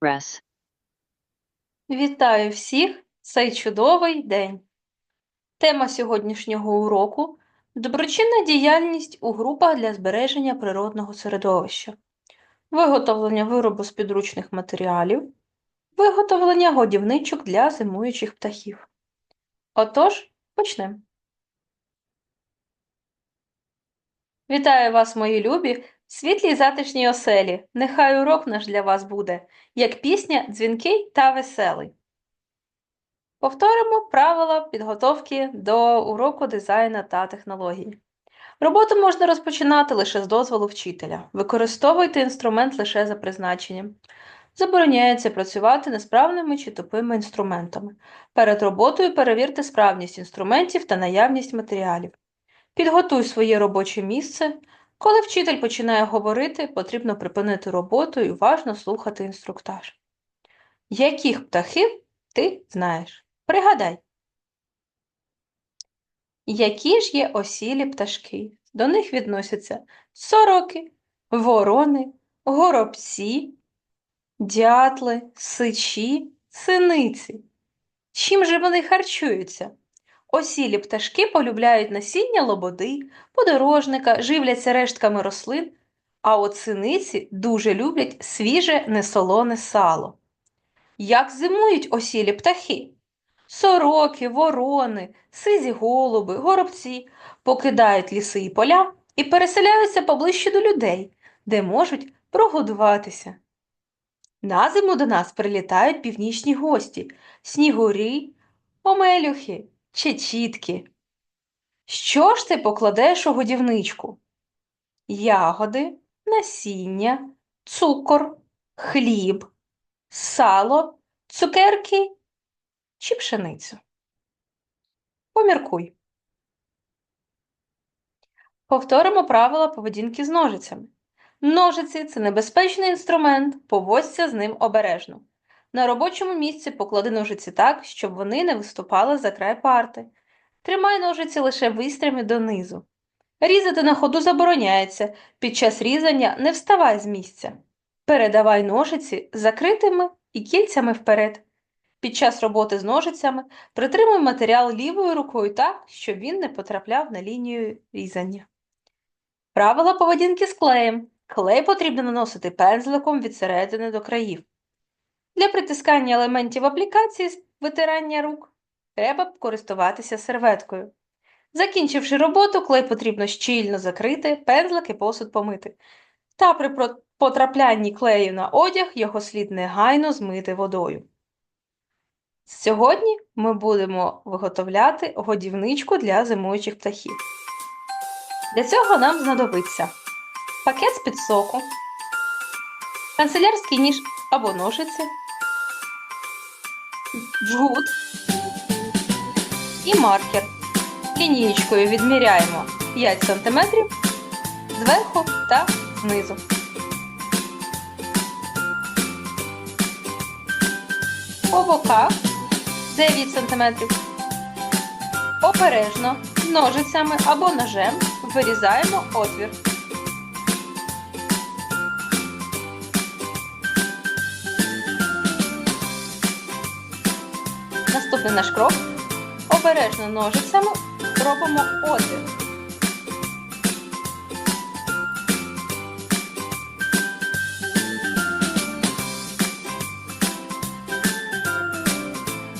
Res. Вітаю всіх цей чудовий день. Тема сьогоднішнього уроку доброчинна діяльність у групах для збереження природного середовища, виготовлення виробу з підручних матеріалів, виготовлення годівничок для зимуючих птахів. Отож, почнемо. Вітаю вас, мої любі, світлій затишній оселі. Нехай урок наш для вас буде, як пісня дзвінкий та веселий. Повторимо правила підготовки до уроку дизайну та технології. Роботу можна розпочинати лише з дозволу вчителя. Використовуйте інструмент лише за призначенням. Забороняється працювати несправними чи тупими інструментами. Перед роботою перевірте справність інструментів та наявність матеріалів. Підготуй своє робоче місце. Коли вчитель починає говорити, потрібно припинити роботу і уважно слухати інструктаж. Яких птахів ти знаєш? Пригадай. Які ж є осілі пташки? До них відносяться сороки, ворони, горобці, дятли, сичі, синиці. Чим же вони харчуються? Осілі пташки полюбляють насіння лободи, подорожника, живляться рештками рослин, а от дуже люблять свіже несолоне сало. Як зимують осілі птахи? Сороки, ворони, сизі голуби, горобці покидають ліси і поля і переселяються поближче до людей, де можуть прогодуватися. На зиму до нас прилітають північні гості – снігурі, омелюхи, чечітки. Що ж ти покладеш у годівничку? Ягоди, насіння, цукор, хліб, сало, цукерки чи пшеницю? Поміркуй. Повторимо правила поведінки з ножицями. Ножиці – це небезпечний інструмент, поводься з ним обережно. На робочому місці поклади ножиці так, щоб вони не виступали за край парти. Тримай ножиці лише вистрями донизу. Різати на ходу забороняється. Під час різання не вставай з місця. Передавай ножиці закритими і кільцями вперед. Під час роботи з ножицями притримуй матеріал лівою рукою так, щоб він не потрапляв на лінію різання. Правила поведінки з клеєм. Клей потрібно наносити пензликом від середини до країв. Для притискання елементів аплікації з витирання рук треба користуватися серветкою. Закінчивши роботу, клей потрібно щільно закрити, пензлик і посуд помити. Та при потраплянні клею на одяг його слід негайно змити водою. Сьогодні ми будемо виготовляти годівничку для зимуючих птахів. Для цього нам знадобиться пакет з-під соку, канцелярський ніж або ножиці, джгут і маркер. Лінієчкою відміряємо 5 см зверху та знизу. По боках 9 см. Обережно ножицями або ножем вирізаємо отвір. Наступний наш крок. Обережно ножицями робимо отвір.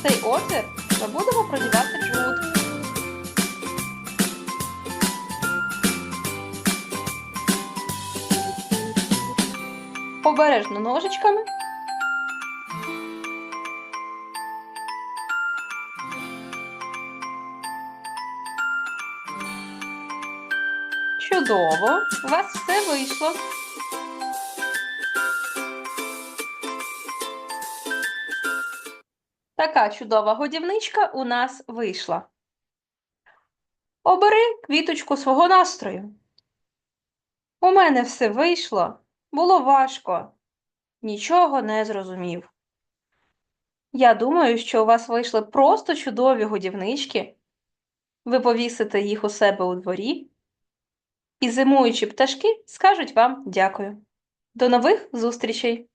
Цей отвір ми будемо продівати джгут. Обережно ножичками. Чудово! У вас все вийшло. Така чудова годівничка у нас вийшла. Обери квіточку свого настрою. У мене все вийшло, було важко, нічого не зрозумів. Я думаю, що у вас вийшли просто чудові годівнички. Ви повісите їх у себе у дворі, і зимуючі пташки скажуть вам дякую. До нових зустрічей!